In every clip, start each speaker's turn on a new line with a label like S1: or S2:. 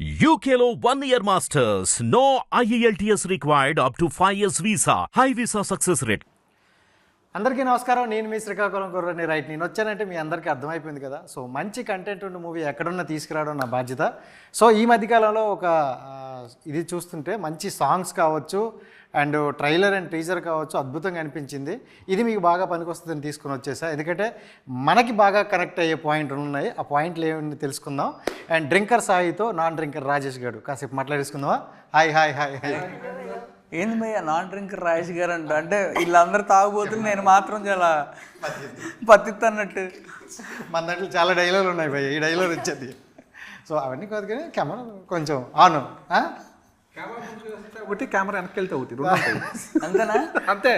S1: యూకేలో one year masters no E IELTS required up to 5 years visa. High visa success rate.
S2: అందరికీ నమస్కారం. నేను మీ Srikakulam కుర్రని right. నేను వచ్చానంటే మీ అందరికీ అర్థమైపోయింది కదా. సో మంచి కంటెంట్ ఉన్న మూవీ ఎక్కడున్నా తీసుకురావడం నా బాధ్యత. సో ఈ మధ్యకాలంలో ఒక ఇది చూస్తుంటే మంచి సాంగ్స్ కావచ్చు అండ్ ట్రైలర్ అండ్ టీజర్ కావచ్చు అద్భుతంగా అనిపించింది. ఇది మీకు బాగా పనికొస్తుందని తీసుకుని వచ్చేసా. ఎందుకంటే మనకి బాగా కనెక్ట్ అయ్యే పాయింట్లు ఉన్నాయి. ఆ పాయింట్లు ఏమి తెలుసుకుందాం. అండ్ డ్రింకర్ సాయితో నాన్ డ్రింకర్ రాజేష్ గారు. కాసేపు మాట్లాడేసుకుందామా? Hi hi hi hi.
S3: ఏంది భయ్య నాన్ డ్రింకర్ రాజేష్ గారు అంట. అంటే వీళ్ళందరూ తాగుబోతులు నేను మాత్రం చాలా పత్తిత్ అన్నట్టు
S2: మన దాంట్లో చాలా డైలాగులు ఉన్నాయి భయ్య. ఈ డైలాగ్ వచ్చేది. సో అవన్నీ కాదు కానీ కెమెరా కొంచెం ఆన్.
S4: ఒకటి కెమెరా వెనక్కి వెళ్తే ఒకటి.
S3: అంతేనా?
S4: అంతే.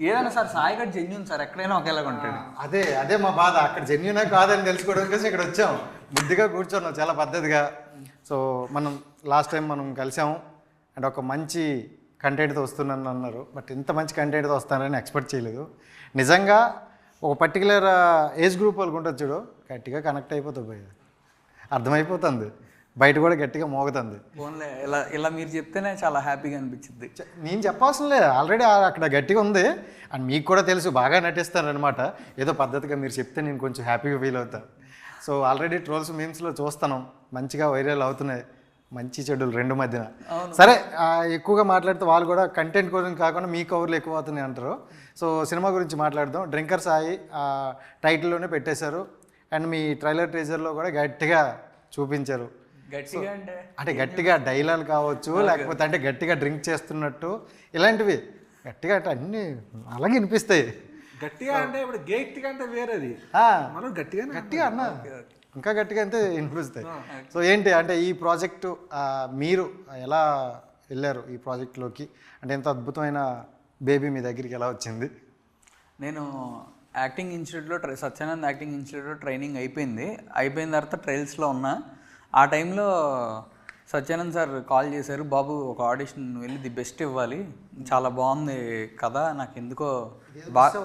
S3: ఏదైనా సార్ సాయి గడ్ జెన్యున్ సార్ ఎక్కడైనా ఒకేలాగా ఉంటాడు.
S2: అదే అదే మా బాధ. అక్కడ జెన్యునా కాదని తెలుసుకోవడం కోసం ఇక్కడ వచ్చాం. బుద్ధిగా కూర్చున్నాం చాలా పద్ధతిగా. సో మనం లాస్ట్ టైం మనం కలిసాము అండ్ ఒక మంచి కంటెంట్తో వస్తున్నాను అన్నారు. బట్ ఇంత మంచి కంటెంట్తో వస్తానని ఎక్స్పెక్ట్ చేయలేదు. నిజంగా ఒక పర్టికులర్ ఏజ్ గ్రూప్ వాళ్ళకి ఉంటుంది చూడు. గట్టిగా కనెక్ట్ అయిపోతుంది అర్థమైపోతుంది. బయట కూడా గట్టిగా మోగుతుంది.
S3: ఫోన్లే ఇలా ఇలా మీరు చెప్తేనే చాలా హ్యాపీగా అనిపించింది
S2: నేను చెప్పవసరం లేదు ఆల్రెడీ అక్కడ గట్టిగా ఉంది. అండ్ మీకు కూడా తెలుసు బాగా నటిస్తారనమాట ఏదో పద్ధతిగా మీరు చెప్తే నేను కొంచెం హ్యాపీగా ఫీల్ అవుతా. సో ఆల్రెడీ ట్రోల్స్ మీమ్స్లో చూస్తాను మంచిగా వైరల్ అవుతున్నాయి. మంచి చెడులు రెండు మధ్యన. సరే ఎక్కువగా మాట్లాడితే వాళ్ళు కూడా కంటెంట్ గురించి కాకుండా మీ కవర్లు ఎక్కువ అవుతున్నాయి అంటారు. సో సినిమా గురించి మాట్లాడదాం. డ్రింకర్ సాయి ఆ, టైటిల్లోనే పెట్టేశారు. అండ్ మీ ట్రైలర్ టీజర్లో కూడా గట్టిగా చూపించారు.
S3: గట్టిగా అంటే
S2: అంటే గట్టిగా డైలాగ్ కావచ్చు లేకపోతే అంటే గట్టిగా డ్రింక్ చేస్తున్నట్టు ఇలాంటివి. గట్టిగా అంటే అన్నీ అలాగే వినిపిస్తాయి.
S4: గట్టిగా అంటే ఇప్పుడు గట్టిగా అంటే వేరేది. మనం గట్టిగా
S2: గట్టిగా అన్న. ఇంకా గట్టిగా అంటే వినిపిస్తాయి. సో ఏంటి అంటే ఈ ప్రాజెక్టు మీరు ఎలా వెళ్ళారు ఈ ప్రాజెక్ట్లోకి? అంటే ఎంత అద్భుతమైన బేబీ మీ దగ్గరికి ఎలా వచ్చింది?
S3: నేను యాక్టింగ్ ఇన్స్టిట్యూట్లో ట్రై సత్యానంద్ యాక్టింగ్ ఇన్స్టిట్యూట్లో ట్రైనింగ్ అయిపోయింది. అయిపోయిన తర్వాత ట్రయల్స్లో ఉన్నా. ఆ టైంలో సత్యానంద్ సార్ కాల్ చేశారు బాబు ఒక ఆడిషన్ వెళ్ళి ది బెస్ట్ ఇవ్వాలి. చాలా బాగుంది కదా నాకు ఎందుకో బాగా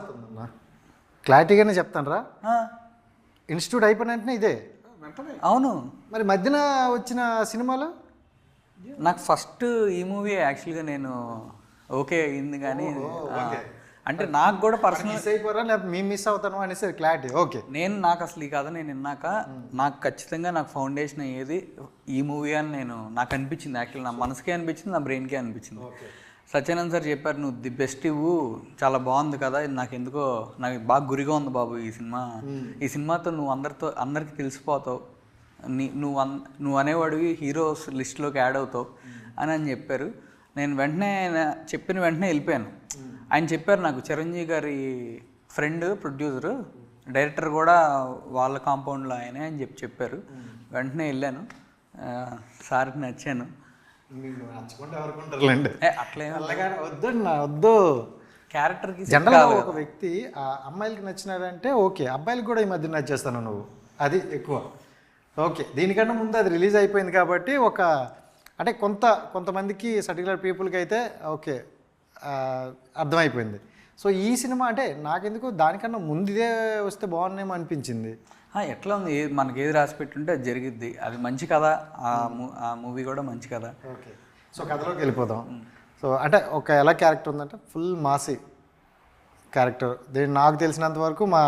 S2: క్లారిటీగానే చెప్తాను రా ఇన్స్టిట్యూట్ అయిపోయిన వెంటనే ఇదే?
S4: వెంటనే.
S3: అవును.
S2: మరి మధ్యన వచ్చిన సినిమాలు?
S3: నాకు ఫస్ట్ ఈ మూవీ యాక్చువల్గా నేను ఓకే అయింది కానీ అంటే నాకు కూడా పర్సనల్
S2: మిస్ అయిపోరా? లేకపోతే మేము మిస్ అవుతాను అనేసి క్లారిటీ ఓకే
S3: నేను నాకు అసలు ఈ కథ నేను విన్నాక నాకు ఖచ్చితంగా నాకు ఫౌండేషన్ అయ్యేది ఈ మూవీ అని నేను నాకు అనిపించింది యాక్చువల్ నా మనసుకే అనిపించింది నా బ్రెయిన్కే అనిపించింది. సత్యానంద్ సార్ చెప్పారు నువ్వు ది బెస్ట్ ఇవ్వు చాలా బాగుంది కదా ఇది నాకు ఎందుకో నాకు బాగా గురిగా ఉంది బాబు ఈ సినిమా. ఈ సినిమాతో నువ్వు అందరితో అందరికి తెలిసిపోతావు. నీ నువ్వు అన్ నువ్వు అనేవాడివి హీరోస్ లిస్ట్లోకి యాడ్ అవుతావు. అని అని చెప్పారు. నేను వెంటనే చెప్పిన వెంటనే వెళ్ళిపోయాను. ఆయన చెప్పారు నాకు చిరంజీవి గారి ఫ్రెండ్ ప్రొడ్యూసరు డైరెక్టర్ కూడా వాళ్ళ కాంపౌండ్లో ఆయనే అని చెప్పి చెప్పారు. వెంటనే వెళ్ళాను. సార్కి నచ్చాను.
S2: వద్దు నా వద్దు.
S3: క్యారెక్టర్కి
S2: ఒక వ్యక్తి ఆ అమ్మాయిలకి నచ్చినాడంటే ఓకే అబ్బాయిలకి కూడా ఈ మధ్య నచ్చేస్తాను నువ్వు. అది ఎక్కువ. ఓకే దీనికన్నా ముందు అది రిలీజ్ అయిపోయింది కాబట్టి ఒక అంటే కొంత కొంతమందికి సర్టికులర్ పీపుల్కి అయితే ఓకే అర్థమైపోయింది. సో ఈ సినిమా అంటే నాకెందుకు దానికన్నా ముందు ఇదే వస్తే బాగున్నాయేమో అనిపించింది.
S3: ఎట్లా ఉంది? మనకి ఏది రాసి పెట్టుంటే అది జరిగిద్ది. అది మంచి కథ. ఆ మూ ఆ మూవీ కూడా మంచి కథ.
S2: ఓకే. సో కథలోకి వెళ్ళిపోదాం. సో అంటే ఒక ఎలా క్యారెక్టర్ ఉందంటే ఫుల్ మాసి. క్యారెక్టర్ దీని నాకు తెలిసినంత వరకు మా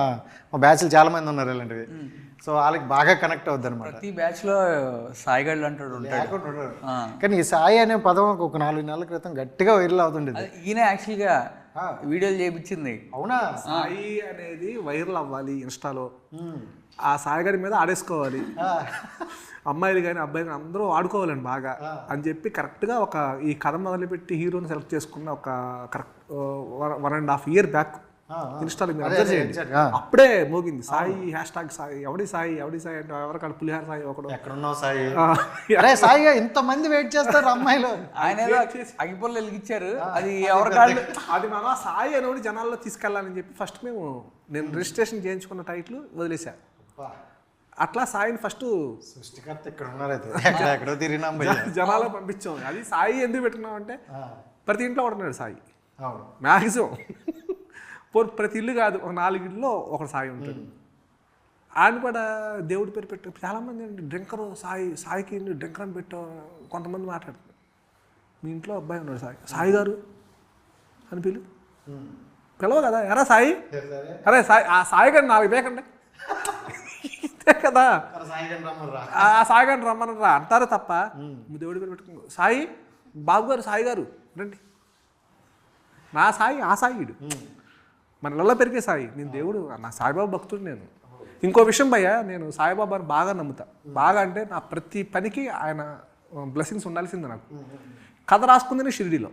S2: మా బ్యాచ్లు చాలా మంది ఉన్నారు ఇలాంటివి. సో వాళ్ళకి బాగా కనెక్ట్ అవుద్ది అనమాట
S3: ప్రతి బ్యాచ్లో సాయిగళ్ళు అంటాడు.
S2: కానీ ఈ సాయి అనే పదం ఒక నాలుగు నెలల క్రితం గట్టిగా వైరల్ అవుతుండేది.
S3: ఈయన యాక్చువల్గా వీడియోలు చేయించింది
S2: అవునా?
S4: సాయి అనేది వైరల్ అవ్వాలి ఇన్స్టాలో. ఆ సాయి గారి మీద ఆడేసుకోవాలి. అమ్మాయిలు కానీ అబ్బాయిలు కానీ అందరూ ఆడుకోవాలండి బాగా అని చెప్పి కరెక్ట్గా ఒక ఈ కథ మొదలుపెట్టి హీరోని సెలెక్ట్ చేసుకున్న ఒక correct one and half year back ఇన్స్టాలో మీరు అబ్జర్వ్ చేయండి. అప్పుడే మోగింది. సాయి హ్యాష్ ట్యాగ్ సాయి ఎవడి సాయి ఎవడి సాయి అంటే ఎవరికాడ పులిహార సాయి ఒకడు.
S2: ఎక్కడున్నావు సాయి? అరే సాయిగా ఇంతమంది వెయిట్ చేస్తారు అమ్మాయిలు.
S3: ఆయన ఏదో అగిపొల్లు వెలిగించారు. అది ఎవరి కాళ్ళు?
S4: అది మన సాయి అనేవాడు జనాల్లో తీసుకెళ్ళాలని చెప్పి ఫస్ట్ మేము నేను రిజిస్ట్రేషన్ చేయించుకున్న టైటిల్ వదిలేశా అట్లా సాయిని ఫస్ట్
S2: సృష్టికర్త ఇక్కడ ఉన్నారైతే ఎక్కడ తిరిగినాం
S4: జనాల్లో పంపించాం. అది సాయి ఎందుకు పెట్టుకున్నాం అంటే ప్రతి ఇంట్లో ఒకడున్నాడు సాయి.
S2: అవును.
S4: మ్యాక్సిమం ప్రతి ఇల్లు కాదు ఒక నాలుగు ఇల్లులో ఒక సాయి ఉంటాడు. ఆయన కూడా దేవుడి పేరు పెట్టు చాలామంది అండి డ్రింకర్ సాయి సాయికి డ్రింకర్ అని పెట్టాం కొంతమంది మాట్లాడుతున్నారు మీ ఇంట్లో అబ్బాయి ఉన్నాడు సాయి. సాయి గారు అని పిలు. పిలవ కదా. ఎరా సాయి? అరే సాయి ఆ సాయి గారు నాలుగు బేకండి ఇదే కదా. ఆ సాయి గారిని రమ్మనరా. అంటారు తప్ప దేవుడి పేరు పెట్టుకో. సాయి బాబు గారు సాయి గారు రండి. నా సాయి ఆ సాయిడు. మన ఇళ్ళలో పెరిగే సాయి. నేను దేవుడు నా సాయిబాబా భక్తుడు నేను. ఇంకో విషయం భయ్య నేను సాయిబాబాని బాగా నమ్ముతా. బాగా అంటే నా ప్రతి పనికి ఆయన బ్లెస్సింగ్స్ ఉండాల్సిందే నాకు. కథ రాసుకుంది షిరిడీలో.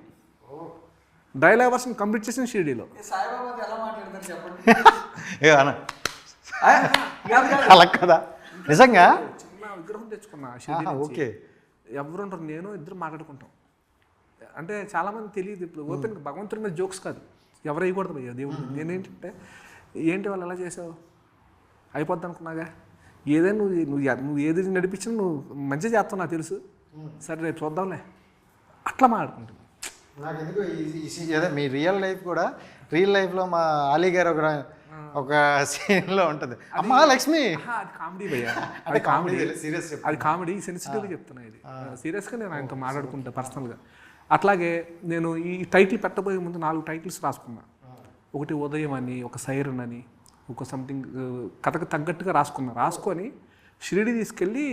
S4: డైలాగ్ వర్షన్ కంప్లీట్ చేసిన షిరిడీలో.
S3: సాయిబాబా ఎలా మాట్లాడతారు చెప్పండి.
S2: ఏ అన్న. అలా కదా? నిజంగా?
S4: చిన్న విగ్రహం తెచ్చుకున్నా.
S2: ఓకే.
S4: ఎవరుంటారు? నేను ఇద్దరు మాట్లాడుకుంటాం. అంటే చాలామంది తెలియదు ఇప్పుడు. ఓపెన్ భగవంతుడి మీద జోక్స్ కాదు. ఎవరు వేయకూడదు భయ్య దేవుడు నేనేంటంటే ఏంటి వాళ్ళు ఎలా చేసావు? అయిపోద్ది అనుకున్నాగా? ఏదైనా నువ్వు నువ్వు నువ్వు ఏది నడిపించినా నువ్వు మంచి చేస్తావు నాకు తెలుసు. సరే రేపు చూద్దాంలే. అట్లా మాట్లాడుకుంటాం.
S2: నాకు ఎందుకు అదే మీ రియల్ లైఫ్ కూడా రియల్ లైఫ్లో మా అలీ గారు ఒక ఒక సీన్లో ఉంటుంది. అమ్మా లక్ష్మి!
S4: అది కామెడీ భయ్య. అది కామెడీ.
S2: సీరియస్
S4: అది కామెడీ సెన్సిటివ్గా చెప్తున్నా ఇది. సీరియస్గా నేను ఆయనతో మాట్లాడుకుంటా పర్సనల్గా. అట్లాగే నేను ఈ టైటిల్ పెట్టబోయే ముందు నాలుగు టైటిల్స్ రాసుకున్నా. ఒకటి ఉదయం అని ఒక సైరన్ అని ఒక సంథింగ్ కథకు తగ్గట్టుగా రాసుకున్నా. రాసుకొని షిరిడి తీసుకెళ్ళి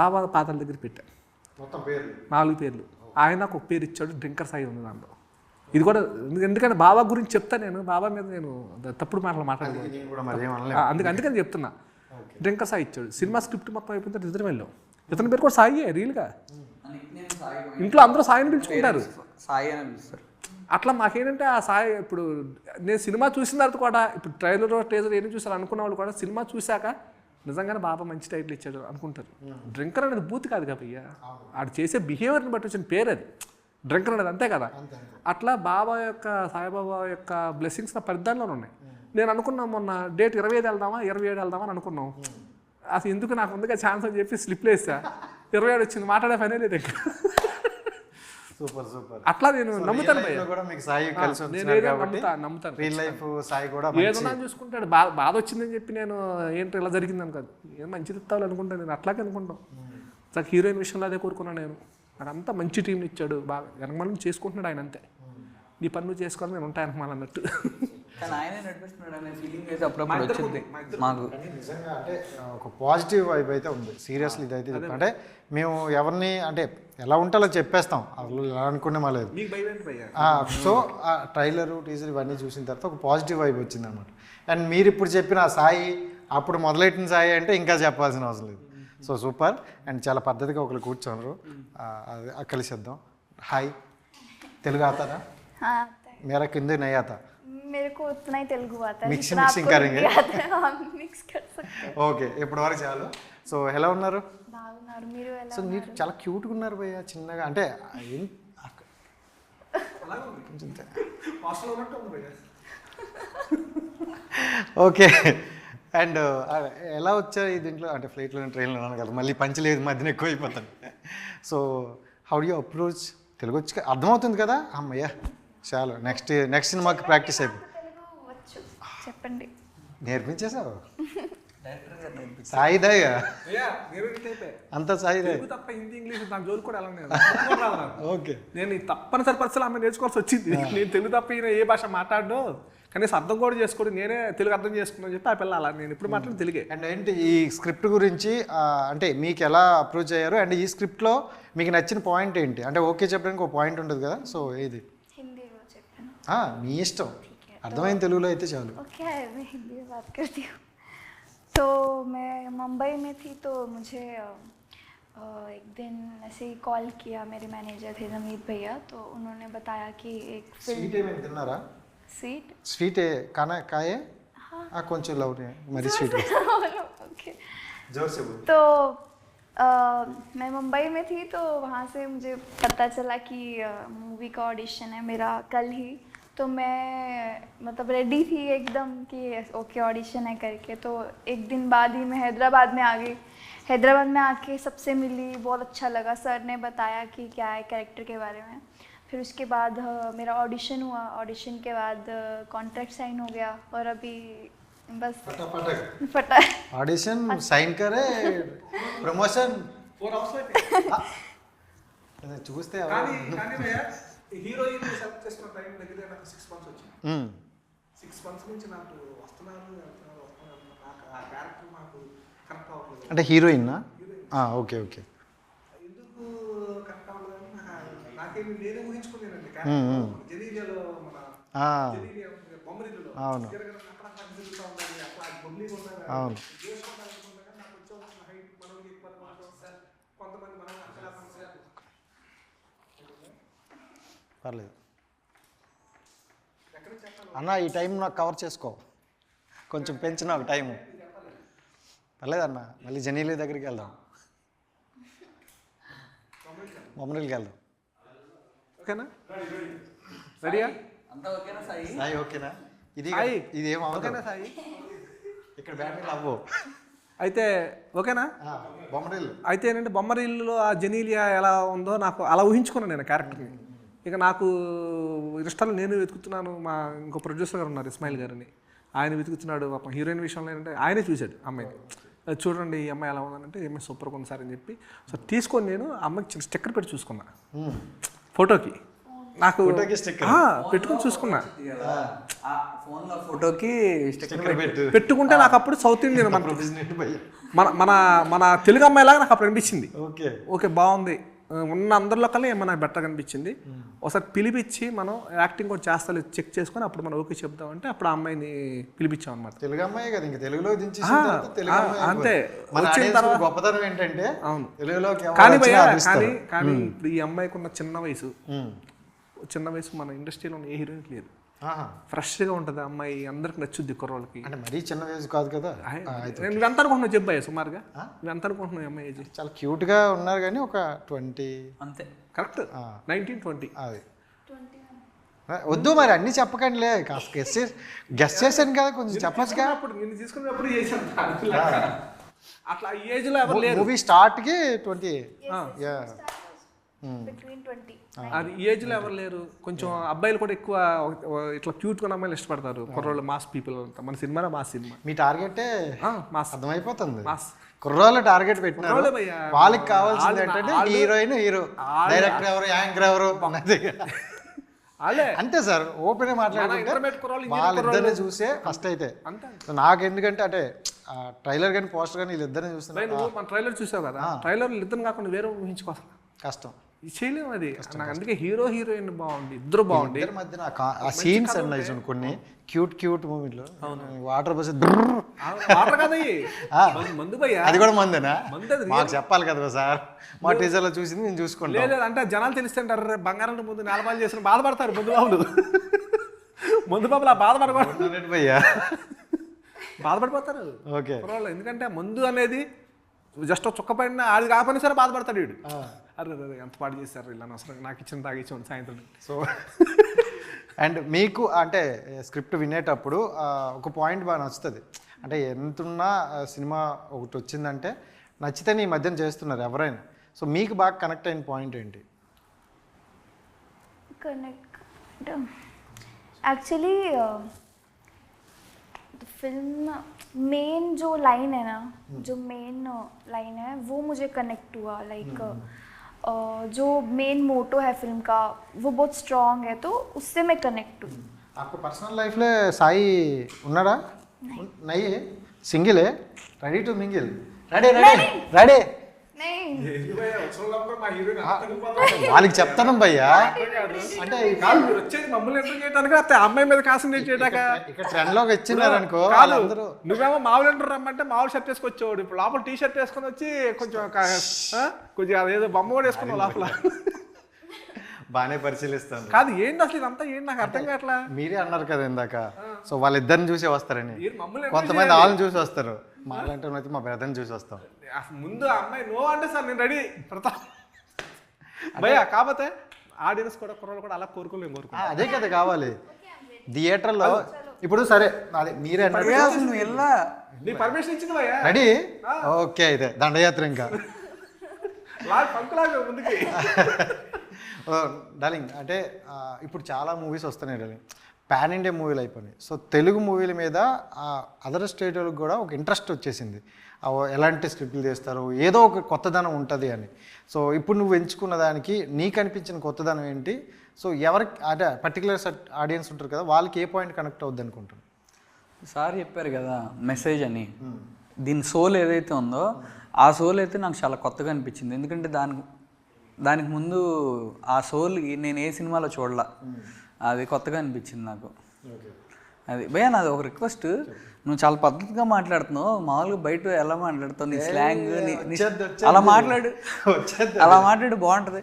S4: బాబా పాదాల దగ్గర పెట్టా.
S2: మొత్తం పేరు
S4: నాలుగు పేర్లు. ఆయన ఒక పేరు ఇచ్చాడు డ్రింకర్ సాయి ఉంది దాంట్లో. ఇది కూడా ఎందుకంటే బాబా గురించి చెప్తా నేను బాబా మీద నేను తప్పుడు మాటలు మాట్లాడలేదు అందుకే అందుకని చెప్తున్నా. డ్రింకర్ సాయి ఇచ్చాడు. సినిమా స్క్రిప్ట్ మొత్తం అయిపోయిన తర్వాత ఇద్దరం వెళ్ళాం. ఇతని పేరు కూడా సాయి రియల్గా ఇంట్లో అందరూ సాయిని పిలుచుకుంటారు.
S3: సాయి అని పిలుస్తారు.
S4: అట్లా మాకేంటంటే ఆ సాయి ఇప్పుడు నేను సినిమా చూసిన తర్వాత కూడా ఇప్పుడు ట్రైలర్ టేజర్ ఏం చూసారు అనుకున్న వాళ్ళు కూడా సినిమా చూశాక నిజంగానే బాబా మంచి టైటిల్ ఇచ్చాడు అనుకుంటారు. డ్రింకర్ అనేది బూత్ కాదు కాబయ్య ఆడు చేసే బిహేవియర్ని బట్టి వచ్చిన పేరు అది. డ్రింకర్ అనేది అంతే కదా. అట్లా బాబా యొక్క సాయిబాబా యొక్క బ్లెస్సింగ్స్ నా పరిధానంలో ఉన్నాయి. నేను అనుకున్నా మొన్న డేట్ ఇరవై ఐదు వెళ్దామా ఇరవై ఏడు వెళ్దామా అని అనుకున్నాం. అసలు ఎందుకు నాకు ముందుగా ఛాన్స్ అని చెప్పి స్లిప్లు వేసా ఇరవై ఏడు వచ్చింది మాట్లాడే పనే లేదు ఇంకా.
S2: Super super.
S4: అట్లా నేను నమ్ముతాను
S2: కూడా మీకు సాయి కలిసి
S4: నమ్ముతాను
S2: రియల్ లైఫ్ సాయి కూడా
S4: ఏదన్నా చూసుకుంటాడు. బాధ బాధ వచ్చిందని చెప్పి నేను ఏంటి ఇలా జరిగింది అనుకోదు ఏం మంచిది ఇస్తావు అనుకుంటాను నేను అట్లాగే అనుకుంటాం. నాకు హీరోయిన్ విషయంలో అదే కోరుకున్నాను నేను. నాకు అంతా మంచి టీంని ఇచ్చాడు. బాగా వెనకమాలను చేసుకుంటున్నాడు ఆయన అంతే. నీ పని నువ్వు చేసుకొని నేను ఉంటాను వెనకమాల అన్నట్టు.
S3: మాకు
S2: నిజంగా అంటే ఒక పాజిటివ్ వైబ్ అయితే ఉంది. సీరియస్లీ ఇదైతే అంటే మేము ఎవరిని అంటే ఎలా ఉంటాలో చెప్పేస్తాం. అసలు ఎలా అనుకునే మా లేదు. సో ఆ ట్రైలర్ టీజర్ ఇవన్నీ చూసిన తర్వాత ఒక పాజిటివ్ వైబ్ వచ్చింది అనమాట అండ్ మీరు ఇప్పుడు చెప్పిన ఆ సాయి అప్పుడు మొదలెట్టిన సాయి అంటే ఇంకా చెప్పాల్సిన అవసరం లేదు. So super. అండ్ చాలా పద్ధతిగా ఒకరు కూర్చోనరు. కలిసేద్దాం. హాయ్ తెలుగు ఆతారా మేర కింద నయ్యాతా.
S5: मेरे को उतना ही तेलुगु आता है
S2: Mix-
S5: जितना
S2: mixing
S5: आपको
S2: करेंगे।
S5: हिंदी आता है हम मिक्स कर सकते हैं
S2: ఓకే ఇప్పటి వరకు చాలు సో ఎలా ఉన్నారు
S5: బాగున్నారు మీరు ఎలా
S2: సో మీరు చాలా క్యూట్గా ఉన్నారు భయ్య చిన్నగా అంటే ఏం కొంచెం తే- ఓకే అండ్ ఎలా వచ్చారు ఈ దీంట్లో అంటే ఫ్లైట్లో ట్రైన్లో ఉన్నాను కదా మళ్ళీ పంచలేదు మధ్యన ఎక్కువ అయిపోతాను so how you approach Telugu వచ్చి అర్థమవుతుంది కదా అమ్మయ్య చాలు. నెక్స్ట్ నెక్స్ట్ సినిమాకి ప్రాక్టీస్ అయిపోయి
S5: తెలుగు వచ్చు చెప్పండి
S2: నేర్పించేసావు అంతా సాయిదే
S4: తెలుగు తప్ప హిందీ ఇంగ్లీష్ దాని జోలు కూడా నాకు.
S2: ఓకే.
S4: నేను ఈ తప్పనిసరి పరిస్థితులు ఆమె నేర్చుకోవాల్సి వచ్చింది. నేను తెలుగు తప్ప ఈయన ఏ భాష మాట్లాడను కనీసం అర్థం కూడా చేసుకోడు. నేనే తెలుగు అర్థం చేసుకున్నాను చెప్పి ఆ పిల్ల అలా నేను ఇప్పుడు మాట్లాడి తెలుగే.
S2: అండ్ ఏంటి ఈ స్క్రిప్ట్ గురించి అంటే మీకు ఎలా అప్రోచ్ అయ్యారు? అండ్ ఈ స్క్రిప్ట్లో మీకు నచ్చిన పాయింట్ ఏంటి? అంటే ఓకే చెప్పడానికి ఒక పాయింట్ ఉంటుంది కదా? సో ఆ, మీ ఇష్టం అర్థమైన తెలుగులో అయితే చాలు
S5: ओके मैं हिंदी में बात करती हूँ तो मैं मुंबई में थी तो मुझे अ, अ, एक दिन ऐसे ही कॉल किया मेरे मैनेजर थे जमीत भैया तो उन्होंने बताया कि एक फिल्म
S2: స్వీట్ ఏమైనా తిన్నారా
S5: स्वीट
S2: స్వీట్ కానా కాయే ఆ, కొంచెం లవ్ మరి స్వీట్
S5: ओके
S2: జోర్ से बोलो।
S5: तो अ, मैं मुंबई में थी तो वहाँ से मुझे पता चला कि मूवी का ऑडिशन है मेरा कल ही तो मैं मतलब रेडी थी एकदम कि ओके ऑडिशन है करके तो एक दिन बाद ही मैं हैदराबाद में आ गई हैदराबाद में आके सबसे मिली बहुत अच्छा लगा सर ने बताया कि क्या है कैरेक्टर के बारे में फिर उसके बाद अ, मेरा ऑडिशन हुआ ऑडिशन के बाद कॉन्ट्रैक्ट साइन हो गया और अभी बस
S2: फटाफट
S5: फटा
S2: ऑडिशन साइन करे प्रमोशन
S4: ఫోర్ అవర్స్
S2: అదే చూస్తే
S4: కానీ కానీ హీరోయిన్ సెలెక్ట్ చేసుకున్న టైం దగ్గర నాకు సిక్స్ మంత్స్ వచ్చింది. సిక్స్ మంత్స్ నుంచి నాకు వస్తున్నాను వెళ్తున్నాను వస్తున్నాను నాకు ఆ క్యారెక్టర్ నాకు కనెక్ట్ అవ్వట్లేదు.
S2: అంటే హీరోయిన్నా ఓకే ఓకే.
S4: ఎందుకు కనెక్ట్ అవ్వలేదు నాకు- నాకేమి నేనే జెనీలియాలో మన. తిరగడం అక్కడ అక్కడ తిరుగుతూ ఉండాలి అట్లా బొమ్మిగా ఉండాలి
S2: అవును.
S4: చేసుకుంటాను అనుకుంటా కానీ నాకు వచ్చే వచ్చిన హైట్ మనోడికి ఎక్కువ అనుకుంటాం సార్ కొంతమంది మనం అక్కడ సార్
S2: పర్లేదు. అన్న ఈ టైం నాకు కవర్ చేసుకో. కొంచెం పెంచు నాకు టైము. పర్లేదు అన్న మళ్ళీ జనీలి దగ్గరికి వెళ్దాం. బొమ్మరిల్కి వెళ్దాం.
S4: ఓకేనా? రెడీయా?
S3: అంతా ఓకేనా సాయి?
S2: సాయి ఓకేనా? ఇది. ఇది ఏం
S4: ఓకేనా సాయి?
S2: ఇక్కడ బ్యాటరీలు అవ్వవు
S4: అయితే ఓకేనా?
S2: ఆ, బొమ్మరిల్లు.
S4: అయితే ఏంటంటే బొమ్మరిల్లులో ఆ జెనీలియా ఎలా ఉందో నాకు అలా ఊహించుకున్నాను నేను క్యారెక్టర్ని ఇక నాకు ఇన్స్టాలో నేను వెతుకుతున్నాను మా ఇంకో ప్రొడ్యూసర్ గారు ఉన్నారు ఇస్మాయిల్ గారని. ఆయన వెతుకుతున్నాడు పాపం హీరోయిన్ విషయంలో ఏంటంటే ఆయనే చూశాడు అమ్మాయిని. అది చూడండి ఈ అమ్మాయి ఎలా ఉందంటే ఈ అమ్మాయి సూపర్గా ఉంది సార్ అని చెప్పి. సో తీసుకొని నేను అమ్మాయికి చిన్న స్టిక్కర్ పెట్టి చూసుకున్నా. ఫోటోకి. నాకు పెట్టుకుని చూసుకున్నా.
S3: ఫోన్లో ఫోటోకి స్టిక్కర్
S2: ఇక్కడ పెట్టు.
S4: పెట్టుకుంటే నాకు అప్పుడు సౌత్ ఇండియన్ మన మన మన మన తెలుగు అమ్మాయిలాగా నాకు అప్పుడు అనిపించింది.
S2: ఓకే.
S4: ఓకే బాగుంది. ఉన్న అందరిలో కల్లా ఏమన్నా బెటర్ అనిపించింది ఒకసారి పిలిపించి మనం యాక్టింగ్ కూడా చేస్తా లేదు చెక్ చేసుకొని అప్పుడు మనం ఓకే చెప్దామంటే అప్పుడు ఆ అమ్మాయిని పిలిపించాం అనమాట
S2: తెలుగు అమ్మాయి కదా ఇంక తెలుగులో
S4: అంతే. వచ్చిన తర్వాత-
S2: గొప్పతనం ఏంటంటే
S4: అవును.
S2: తెలుగులోకి ఎవరు
S4: కానీ. కానీ కానీ ఇప్పుడు ఈ అమ్మాయికి ఉన్న చిన్న వయసు. చిన్న వయసు మన ఇండస్ట్రీలో ఏ హీరోయిన్ లేదు. ఫ్రెష్గా ఉంటుంది అమ్మాయి అందరికి నచ్చుద్ది కుర్రోళ్ళకి.
S2: అంటే మరీ చిన్న వయసు కాదు కదా?
S4: నువ్వు ఎంత అనుకుంటున్నావు చెప్పాయి సుమారుగా. నువ్వు ఎంత అనుకుంటున్నావు ఈ అమ్మాయి ఏజ్.
S2: చాలా క్యూట్గా ఉన్నారు కానీ ఒక ట్వంటీ.
S3: అంతే.
S4: కరెక్ట్. Nineteen twenty.
S2: అది. వద్దు మరి అన్ని చెప్పకండిలే. కాస్త గెస్ చేసి గెస్ చేశాను కదా కొంచెం చెప్పచ్చుగా
S4: అప్పుడు నేను తీసుకున్నప్పుడు చేశాను అట్లా ఈ ఏజ్లో ఎవరు
S2: మూవీ స్టార్ట్కి ట్వంటీ యా.
S5: Between 20
S4: అది ఏజ్లో ఎవరు లేరు? కొంచెం అబ్బాయిలు కూడా ఎక్కువ ఇట్లా క్యూట్గా అమ్మాయిలు ఇష్టపడతారు. కుర్రోళ్ళు మాస్ పీపుల్ అంతా. మన సినిమా మాస్ సినిమా.
S2: మీ టార్గెటే
S4: మాస్.
S2: అర్థమైపోతుంది.
S4: మాస్.
S2: కుర్రోళ్ళు టార్గెట్ పెట్టినారు. వాళ్ళకి కావాల్సింది ఏంటంటే హీరోయిన్ హీరో. డైరెక్టర్ ఎవరు యాంకర్ ఎవరు? అంతే సార్. ఓపెన్ వాళ్ళిద్దరిని చూసే ఫస్ట్ అయితే. నాకు ఎందుకంటే అంటే ట్రైలర్ కానీ పోస్టర్ కానీ వీళ్ళిద్దరిని చూస్తున్నా.
S4: భయ్, నువ్వు మన ట్రైలర్ చూసావు కదా? ట్రైలర్ ఇద్దరు కాకుండా వేరే ఊహించుకోవాలి
S2: కష్టం.
S4: చేయలేము అది. నాకు అందుకే హీరో హీరోయిన్ బాగుంది ఇద్దరు బాగుంది.
S2: ఇద్దరి మధ్యన ఆ సీన్స్ చూడండి కొన్ని క్యూట్ క్యూట్ మూవీలో వాటర్ బస్
S4: వాటర్ కదా. మందు- భయ్యా.
S2: అది కూడా మందేనా?
S4: మందు అది
S2: మాకు చెప్పాలి కదా సార్. మా టీజర్లో చూసింది నేను చూసుకుంటాను
S4: లేదు అంటే జనాలు తెలిస్తుంటారు "రే, బంగారం ముందు నేలపాలు చేసిన బాధపడతారు ముందు బాబులు. ముందు బాబులు ఆ బాధపడకూడదు
S2: భయ్యా.
S4: బాధపడిపోతారు.
S2: ఓకే.
S4: ఎందుకంటే మందు అనేది జస్ట్ చుక్క పడిన ఆడి కాకపోయినా సరే బాధపడతాడు వీడు. అరే అరే ఎంత పాడు చేశారు ఇలా అనవసరం నాకు ఇచ్చిన తాగిచ్చాను సాయంత్రం
S2: సో అండ్ మీకు అంటే స్క్రిప్ట్ వినేటప్పుడు ఆ, ఒక పాయింట్ బాగా నచ్చుతుంది అంటే ఎంతున్నా ఆ, సినిమా ఒకటి వచ్చిందంటే నచ్చితేనే ఈ మధ్యన చేస్తున్నారు ఎవరైనా సో మీకు బాగా కనెక్ట్ అయిన పాయింట్ ఏంటి
S5: कनेक्ट एक्चुअली फिल्म मेन जो लाइन है ना जो मेन लाइन है वो मुझे कनेक्ट हुआ लाइक जो मेन मोटो है फिल्म का वो बहुत स्ट्रॉन्ग है तो उससे मैं कनेक्ट हूँ
S2: आपको पर्सनल लाइफ లో సాయి ఉన్నాడా నయ్యి సింగిలే ready to mingle ready ready ready
S5: नहीं
S2: వాళ్ళకి చెప్తాను భయ్యా. అంటే
S4: కాదు మీరు వచ్చేది మమ్మల్ని ఎంటర్ చేయడానికి ఆ అమ్మాయి మీద కాన్సన్ట్రేట్ చేయడాక
S2: ఇక్కడ ట్రెండ్లోకి వచ్చినారు అనుకో
S4: కాదు నువ్వేమో మామూలు ఎంటర్ రమ్మంటే మామూలు షర్ట్ వేసుకొచ్చేవాడు. ఇప్పుడు లోపల టీ షర్ట్ వేసుకొని వచ్చి కొంచెం? కొంచెం అదేదో బొమ్మ కూడా వేసుకున్నావు లోపల.
S2: బాగానే పరిశీలిస్తాను.
S4: కాదు ఏంటి అసలు ఇదంతా? ఏంటి నాకు అర్థం కావట్లా?
S2: మీరే అన్నారు కదా ఇందాక. సో వాళ్ళిద్దరిని చూసి వస్తారని. కొంతమంది వాళ్ళని చూసి వస్తారు. మాలాంటి మా బ్రదర్ని చూసి వస్తాం.
S4: ముందు ఆ అమ్మాయి నో అంటే సార్ నేను రెడీ. ప్రతాప్. భయ్యా కాకపోతే ఆడియన్స్ కూడా కుర్రలు కూడా అలా కోరుకోలేము
S2: ఆ,
S4: కోరుకో
S2: అదే కదా కావాలి. థియేటర్లో ఇప్పుడు సరే అదే మీరే
S4: నీ పర్మిషన్ ఇచ్చింది భయ్యా.
S2: రెడీ ఓకే అయితే దండయాత్ర ఇంకా.
S4: ముందుకి.
S2: డార్లింగ్ అంటే ఇప్పుడు చాలా మూవీస్ వస్తున్నాయి డార్లింగ్. పాన్ ఇండియా మూవీలు అయిపోయినాయి. సో తెలుగు మూవీల మీద అదర్ స్టేట్ వాళ్ళకి కూడా ఒక ఇంట్రెస్ట్ వచ్చేసింది. ఎలాంటి స్క్రిప్ట్లు తీస్తారు ఏదో ఒక కొత్తదనం ఉంటుంది అని. సో ఇప్పుడు నువ్వు ఎంచుకున్న దానికి నీకు అనిపించిన కొత్తదనం ఏంటి? సో ఎవరికి అంటే పర్టికులర్ ఆడియన్స్ ఉంటారు కదా వాళ్ళకి ఏ పాయింట్ కనెక్ట్ అవుద్ది అనుకుంటున్నాను
S3: సార్ చెప్పారు కదా మెసేజ్ అని. దీని సోల్ ఏదైతే ఉందో ఆ సోల్ అయితే నాకు చాలా కొత్తగా అనిపించింది. ఎందుకంటే దానికి దానికి ముందు ఆ సోల్ నేను ఏ సినిమాలో చూడలా. అది కొత్తగా అనిపించింది నాకు. అది భయ్యా నాది ఒక రిక్వెస్ట్ నువ్వు చాలా పద్ధతిగా మాట్లాడుతున్నావు. మామూలుగా బయట ఎలా మాట్లాడుతావు? నీ స్లాంగ్ అలా మాట్లాడు. అలా మాట్లాడు బాగుంటుంది.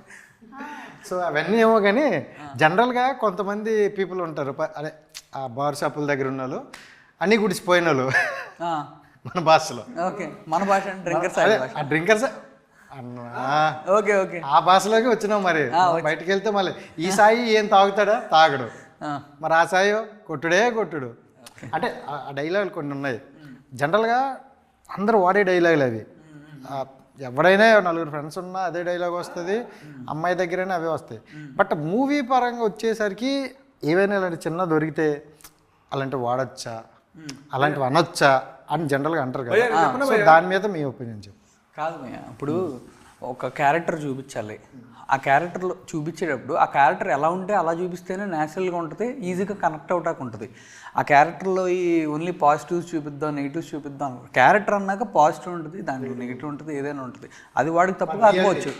S2: సో అవన్నీ ఏమో కానీ జనరల్గా కొంతమంది పీపుల్ ఉంటారు. అదే ఆ బార్ షాపుల దగ్గర ఉన్న వాళ్ళు అన్నీ గుడిచిపోయిన వాళ్ళు మన భాషలో.
S3: ఓకే. మన భాష డ్రింకర్స్
S2: ఆ డ్రింకర్స్
S3: ఓకే ఓకే.
S2: ఆ భాషలోకి వచ్చినాం మరి. బయటికి వెళ్తే మళ్ళీ ఈ సాయి ఏం తాగుతాడా? తాగడు. మరి ఆ సాయి కొట్టుడే కొట్టుడు. అంటే ఆ- డైలాగులు కొన్ని ఉన్నాయి. జనరల్గా అందరూ వాడే డైలాగులు అవి. ఎవడైనా నలుగురు ఫ్రెండ్స్ ఉన్నా అదే డైలాగ్ వస్తుంది అమ్మాయి దగ్గరైనా అవే వస్తాయి. బట్ మూవీ పరంగా వచ్చేసరికి ఏవైనా ఇలాంటి చిన్న దొరికితే అలాంటివి వాడచ్చా? అలాంటివి అనొచ్చా? అని జనరల్గా అంటారు కదా. సో దాని మీద మీ ఒపీనియన్ చెప్పు.
S3: కాదు ఇప్పుడు ఒక క్యారెక్టర్ చూపించాలి. ఆ క్యారెక్టర్లో చూపించేటప్పుడు ఆ క్యారెక్టర్ ఎలా ఉంటే అలా చూపిస్తేనే న్యాచురల్గా ఉంటుంది ఈజీగా కనెక్ట్ అవుటాక ఉంటుంది. ఆ క్యారెక్టర్లో ఈ ఓన్లీ పాజిటివ్స్ చూపిద్దాం నెగిటివ్స్ చూపిద్దాం క్యారెక్టర్ అన్నాక పాజిటివ్ ఉంటుంది దాంట్లో నెగిటివ్ ఉంటుంది ఏదైనా ఉంటుంది. అది వాడికి తప్పుగా అనుకోవచ్చు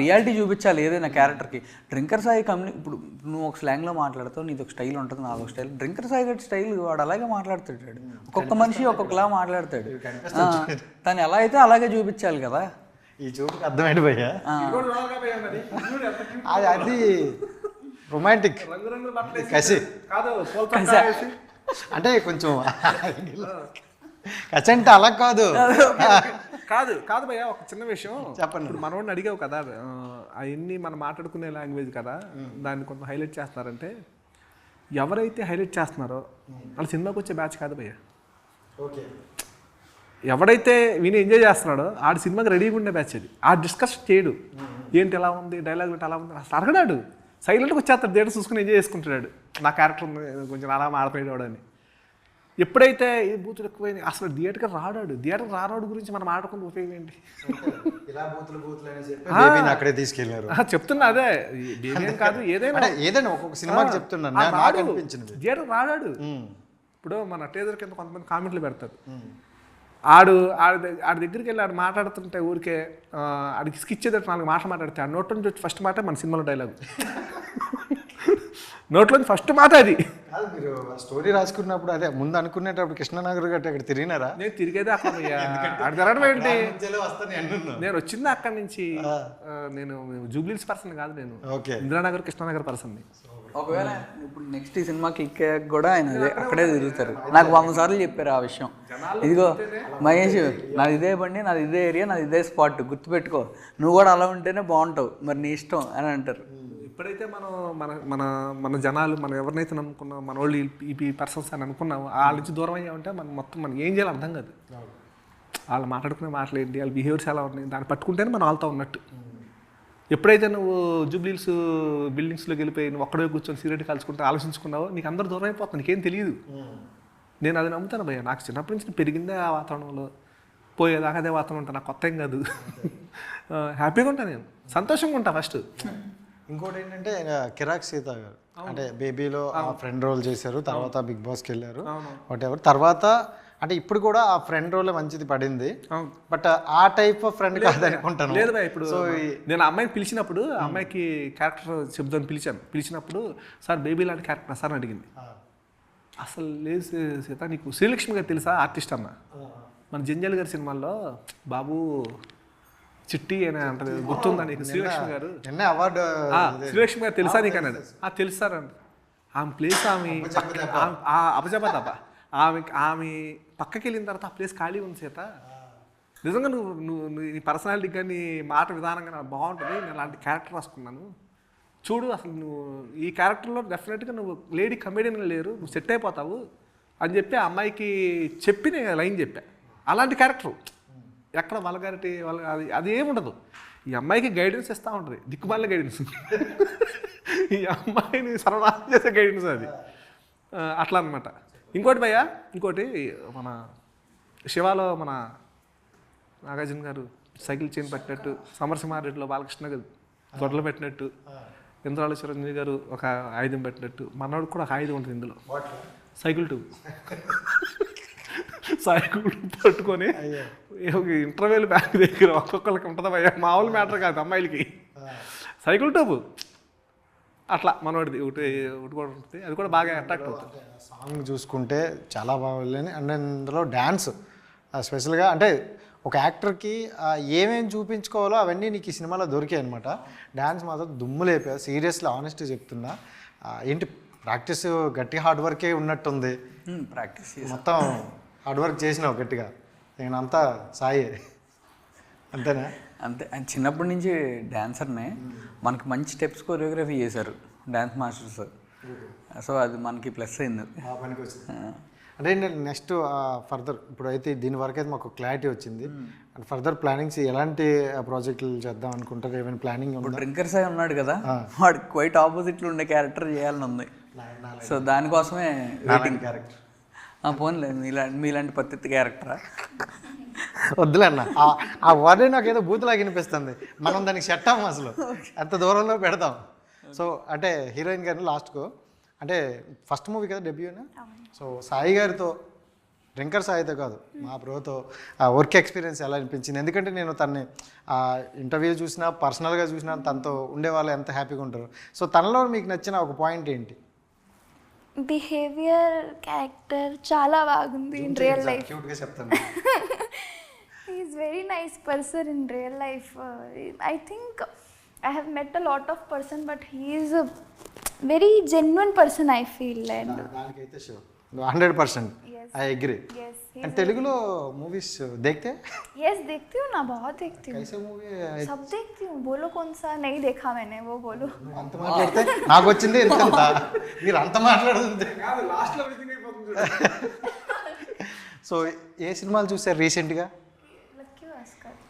S3: రియాలిటీ చూపించాలి ఏదైనా క్యారెక్టర్కి డ్రింకర్ సాయి కమ్యూని ఇప్పుడు నువ్వు ఒక స్లాంగ్లో మాట్లాడతావు నీది ఒక స్టైల్ ఉంటుంది నాది ఒక స్టైల్ డ్రింకర్ సాయి గట్టి స్టైల్ వాడు అలాగే మాట్లాడుతాడు ఒక్కొక్క మనిషి ఒక్కొక్కలా మాట్లాడతాడు. తను ఎలా అయితే అలాగే చూపించాలి కదా.
S2: ఈ చూపుకి అర్థమైంది భయ్యా. అది అది రొమాంటిక్ కసి. అంటే కొంచెం కసి అంటే అలా కాదు.
S4: కాదు కాదు భయ్య ఒక చిన్న విషయం.
S2: చెప్పండి.
S4: ఇప్పుడు మనోడిని అడిగావు కదా ఆ, అవన్నీ మనం మాట్లాడుకునే లాంగ్వేజ్ కదా దాన్ని కొంచెం హైలైట్ చేస్తున్నారంటే ఎవరైతే హైలైట్ చేస్తున్నారో వాళ్ళ సినిమాకి వచ్చే బ్యాచ్ కాదు భయ్య.
S2: ఓకే.
S4: ఎవడైతే విని ఎంజాయ్ చేస్తున్నాడో ఆడి సినిమాకి రెడీగా ఉండే బ్యాచ్ అది. ఆ డిస్కస్ చేయడు. ఏంటి ఎలా ఉంది? డైలాగ్ ఏంటి అలా ఉంది? అసలు అడగడాడు సైలెంట్గా వచ్చేస్తాడు. థియేటర్ చూసుకుని ఎంజాయ్ చేసుకుంటున్నాడు నా క్యారెక్టర్ కొంచెం అలా మాడిపోయాడు అని. ఎప్పుడైతే ఈ బూతులు ఎక్కువైంది అసలు థియేటర్కి రాడాడు. థియేటర్ రారాడు గురించి మనం ఆడుకుంటే ఉపయోగం ఏంటి?
S2: అక్కడే తీసుకెళ్ళారు.
S4: ఆ, చెప్తున్నా అదే. ఏం కాదు ఏదైనా
S2: ఏదైనా ఒక్కొక్క సినిమాకి చెప్తున్నాను
S4: థియేటర్ రాడాడు. ఇప్పుడు మన టేజర్ కింద కొంతమంది కామెంట్లు పెడతారు. ఆడు ఆడి ఆడి దగ్గరికి వెళ్ళి ఆడు మాట్లాడుతుంటే ఊరికే ఆడికి ఇచ్చేటట్టు నాలుగు మాటలు మాట్లాడితే ఆ నోట్లో నుంచి ఫస్ట్ మాట మన సినిమాలో డైలాగ్ నోట్లో నుంచి ఫస్ట్ మాట అది.
S2: కాదు మీరు స్టోరీ రాసుకున్నప్పుడు అదే ముందు అనుకునేటప్పుడు కృష్ణనగర్ గట్ట అక్కడ తిరిగినారా?
S4: నేను తిరిగేదే అక్కడ తిరగడం ఏంటి? నేను వచ్చింది అక్కడి నుంచి నేను జూబ్లీస్ పర్సన్ కాదు నేను.
S2: ఓకే.
S4: ఇందిరానగర్ కృష్ణానగర్ పర్సన్
S3: ఒకవేళ ఇప్పుడు నెక్స్ట్ ఈ సినిమా క్లిక్ అయ్యాక కూడా ఆయన అదే అక్కడే తిరుగుతారు. నాకు వంద సార్లు చెప్పారు ఆ విషయం. ఇదిగో మహేష్ నాది ఇదే బండి నాది ఇదే ఏరియా నాది ఇదే స్పాట్. గుర్తుపెట్టుకో. నువ్వు కూడా అలా ఉంటేనే బాగుంటావు. మరి నీ ఇష్టం అని అంటారు.
S4: ఎప్పుడైతే మనం మన మన మన జనాలు మనం ఎవరినైతే నమ్ముకున్నాం మన వాళ్ళు ఈ- ఈ పర్సన్స్ అని అనుకున్నామో వాళ్ళ నుంచి దూరం అయ్యామంటే మనం మొత్తం మనం ఏం చేయాలో అర్థం కాదు. వాళ్ళు మాట్లాడుకునే మాటలు ఏంటి వాళ్ళ బిహేవియర్స్ ఎలా ఉన్నాయి దాన్ని పట్టుకుంటేనే మనం వాళ్ళతో ఉన్నట్టు. ఎప్పుడైతే నువ్వు జూబ్లీల్స్ బిల్డింగ్స్లోకి వెళ్ళిపోయి నువ్వు ఒక్కడే కూర్చొని సిగరెట్ కాల్చుకుంటూ ఆలోచించుకున్నావో నీకు అందరు దూరం అయిపోతుంది నీకేం తెలియదు. నేను అది నమ్ముతాను భయ్య. నాకు చిన్నప్పటి నుంచి పెరిగిందే ఆ వాతావరణంలో. పోయేదాకా అదే వాతావరణం ఉంటాను నాకు కొత్త ఏం కాదు. హ్యాపీగా ఉంటాను నేను. సంతోషంగా ఉంటా ఫస్ట్
S2: ఇంకోటి ఏంటంటే కిరాక్ సీత గారు. అంటే బేబీలో ఆ ఫ్రెండ్ రోల్ చేశారు తర్వాత బిగ్ బాస్కి వెళ్ళారు. వాట్ ఎవర్ తర్వాత అంటే ఇప్పుడు కూడా ఆ ఫ్రెండ్ రోల్ మంచిది పడింది. బట్ ఆ టైప్ ఆఫ్ ఫ్రెండ్ కాదనుకుంటాను
S4: లేదు భయ్ ఇప్పుడు నేను అమ్మాయిని పిలిచినప్పుడు ఆ అమ్మాయికి క్యారెక్టర్ చెబుదాన్ని పిలిచాను. పిలిచినప్పుడు సార్ బేబీ లాంటి క్యారెక్టర్ సార్ అడిగింది. అసలు లేదు సీత నీకు శ్రీలక్ష్మి గారు తెలుసా? ఆర్టిస్ట్ అన్న. మన జంజాల్ గారి సినిమాల్లో బాబు చిట్టి అని అంటది గుర్తుందా నీకు? శ్రీలక్ష్మి గారు.
S2: అవార్డు
S4: శ్రీలక్ష్మి గారు తెలుసా నీకు అన్నాడు ఆ తెలుసు సార్ అంట ఆమె ప్లేస్ ఆమె ఆ అపజాపదప్ప ఆమె ఆమె పక్కకి వెళ్ళిన తర్వాత ఆ ప్లేస్ ఖాళీ ఉంది సీత. నిజంగా నువ్వు నువ్వు నువ్వు నీ పర్సనాలిటీ కానీ మాట విధానంగా నాకు బాగుంటుంది. నేను అలాంటి క్యారెక్టర్ రాసుకున్నాను. చూడు అసలు నువ్వు ఈ క్యారెక్టర్లో డెఫినెట్గా నువ్వు లేడీ కమెడియన్ లేరు. నువ్వు సెట్ అయిపోతావు అని చెప్పి ఆ అమ్మాయికి చెప్పి నేను లైన్ చెప్పా. అలాంటి క్యారెక్టర్. ఎక్కడ వల్గారిటీ వల్ అది అది ఏముండదు ఈ అమ్మాయికి గైడెన్స్ ఇస్తూ ఉంటుంది. దిక్కుమాలిన గైడెన్స్ ఈ అమ్మాయిని సర్వనాశనం చేసే గైడెన్స్ అది. అట్లా అనమాట ఇంకోటి భయ్యా ఇంకోటి మన శివాలో మన నాగార్జున గారు సైకిల్ చైన్ పెట్టినట్టు సమరసింహారెడ్డిలో బాలకృష్ణ గారు గొడ్డలు పెట్టినట్టు ఇంద్రాల చిరంజీవి గారు ఒక ఆయుధం పెట్టినట్టు మనోడు కూడా ఒక ఆయుధం ఉంటుంది ఇందులో. సైకిల్ ట్యూబ్ సైకిల్ పట్టుకొని ఇంటర్వ్యూలు బ్యాంక్ దగ్గర ఒక్కొక్కరికి ఉంటుంది భయ్యా మామూలు మ్యాటర్ కాదు అమ్మాయిలకి. సైకిల్ ట్యూబ్ అట్లా మనోడిది ఒకటి ఒకటి కూడా ఉంటుంది. అది కూడా బాగా అట్రాక్ట్ అవుతుంది.
S2: సాంగ్ చూసుకుంటే చాలా బాగుంది అండ్ ఇందులో డ్యాన్స్ స్పెషల్గా అంటే ఒక యాక్టర్కి ఏమేమి చూపించుకోవాలో అవన్నీ నీకు ఈ సినిమాలో దొరికాయి అనమాట డ్యాన్స్ మాత్రం దుమ్ము లేపా సీరియస్లీ ఆనెస్ట్ చెప్తున్నా. ఏంటి ప్రాక్టీస్ గట్టి హార్డ్ వర్కే ఉన్నట్టుంది.
S3: ప్రాక్టీస్ చేసి.
S2: మొత్తం హార్డ్ వర్క్ చేసినావు గట్టిగా. నేనంతా సాయే. అంతేనా?
S3: అంతే. చిన్నప్పటి నుంచి డాన్సర్నే మనకి మంచి స్టెప్స్ కొరియోగ్రఫీ చేశారు డ్యాన్స్ మాస్టర్స్. సో అది మనకి ప్లస్ అయింది.
S2: అంటే నెక్స్ట్ ఫర్దర్ ఇప్పుడు అయితే దీని వరకు అయితే మాకు క్లారిటీ వచ్చింది. అండ్ ఫర్దర్ ప్లానింగ్స్ ఎలాంటి ప్రాజెక్టులు చేద్దాం అనుకుంటారు? ఏమైనా ప్లానింగ్
S3: డ్రింకర్స్ అయి ఉన్నాడు కదా. వాడు క్వైట్ ఆపోజిట్లో ఉండే క్యారెక్టర్ చేయాలని ఉంది. సో దానికోసమే వెయిటింగ్
S2: క్యారెక్టర్.
S3: పోన్లే మీలాంటి మీలాంటి పత్తి క్యారెక్టరా?
S2: వద్దులే అన్న. ఆ- వర్డే నాకు ఏదో బూతులాగా వినిపిస్తుంది. మనం దానికి అవ్వం అసలు. అంత దూరంలో పెడతాం. సో అంటే హీరోయిన్ గారిని లాస్ట్కు అంటే ఫస్ట్ మూవీ కదా డెబ్యూ సో సాయి గారితో డ్రింకర్ సాయితో కాదు మా బ్రోతో ఆ వర్క్ ఎక్స్పీరియన్స్ ఎలా అనిపించింది? ఎందుకంటే నేను తన్ని ఇంటర్వ్యూ చూసినా పర్సనల్గా చూసినా తనతో ఉండేవాళ్ళు ఎంత హ్యాపీగా ఉంటారు. సో తనలో మీకు నచ్చిన ఒక పాయింట్ ఏంటి?
S5: బిహేవియర్ క్యారెక్టర్ చాలా బాగుంది రియల్ లైఫ్.
S2: క్యూట్గా చెప్తాను.
S5: Is very nice person in real life I think I have met a lot of person but he's very genuine person I feel and
S2: దానికైతే sure hundred percent
S5: Yes.
S2: I agree
S5: yes
S2: and తెలుగులో movies देखते
S5: yes देखती हूँ ना बहुत देखती हूँ
S2: कैसे మూవీ
S5: सब देखती हूँ बोलो कौन सा नहीं देखा मैंने वो बोलो
S2: అంత మాట్లాడితే నాకు వచ్చింది ఎంత మీరు అంత మాట్లాడుతుంది
S4: లాస్ట్లో అయిపోతుంది
S2: సో ఏ సినిమాలు చూసారు రీసెంట్గా
S5: लक्की भास्कर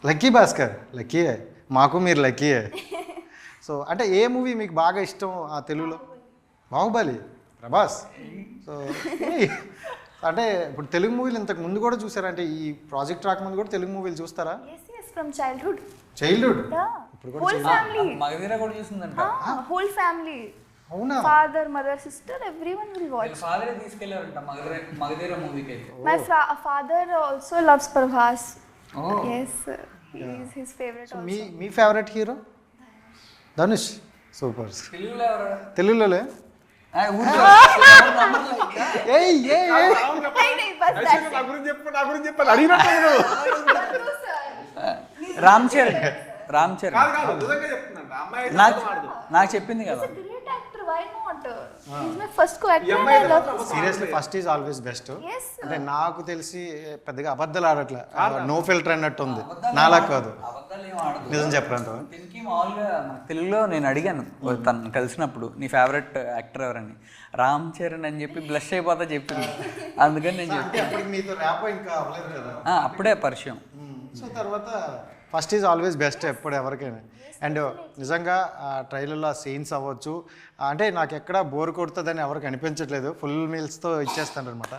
S2: లక్కీ భాస్కర్ లక్కీయే మాకు మీరు లక్కీయే సో అంటే ఏ మూవీ మీకు బాగా ఇష్టం ఆ తెలుగులో? బాహుబలి ప్రభాస్. సో అంటే ఇప్పుడు తెలుగు మూవీలు ఇంతకు ముందు కూడా చూసారంటే ఈ ప్రాజెక్ట్ రాకముందు కూడా తెలుగు మూవీలు చూస్తారా?
S5: Yes yes from childhood.
S2: Childhood
S5: yeah. whole family.
S3: Magadheera కూడా చూసిందంట.
S5: Ah whole family.
S2: అవునా?
S5: Father mother sister everyone will watch
S3: ఫాదరే తీసుకెళ్ళారంట Magadheera Magadheera మూవీకి
S5: my fra- father also loves Prabhas. Yes
S2: మీ మీ ఫేవరెట్ హీరో ధనుష్ సూపర్ తెలుగులోలే?
S3: రామ్ చరణ్. రామ్ చరణ్. నాకు చెప్పింది కదా.
S5: Seriously first
S2: is always
S5: best
S2: అంటే నాకు తెలిసి పెద్దగా అబద్ధాలు ఆడట్లే. నో ఫిల్టర్ అన్నట్టు ఉంది. నాలా కాదు.
S3: అబద్ధాలు ఏం ఆడదు
S2: నిజం
S3: నాకు తెలుగులో నేను అడిగాను. తను కలిసినప్పుడు నీ ఫేవరెట్ యాక్టర్ ఎవరని. రామ్ చరణ్ అని చెప్పి బ్లష్ అయిపోతా చెప్పింది. అందుకని నేను చెప్పాను.
S2: అప్పటికి మీతో ర్యాప్ ఇంకా అవ్వలేదు కదా?
S3: ఆ, అప్పుడే పరిచయం.
S2: సో తర్వాత ఫస్ట్ ఈజ్ ఆల్వేస్ బెస్ట్ ఎప్పుడు ఎవరికైనా. అండ్ నిజంగా ఆ ట్రైలర్లో సీన్స్ అవ్వచ్చు. అంటే నాకు ఎక్కడ బోర్ కొడుతుందని ఎవరికి అనిపించట్లేదు ఫుల్ మీల్స్తో ఇచ్చేస్తాను అనమాట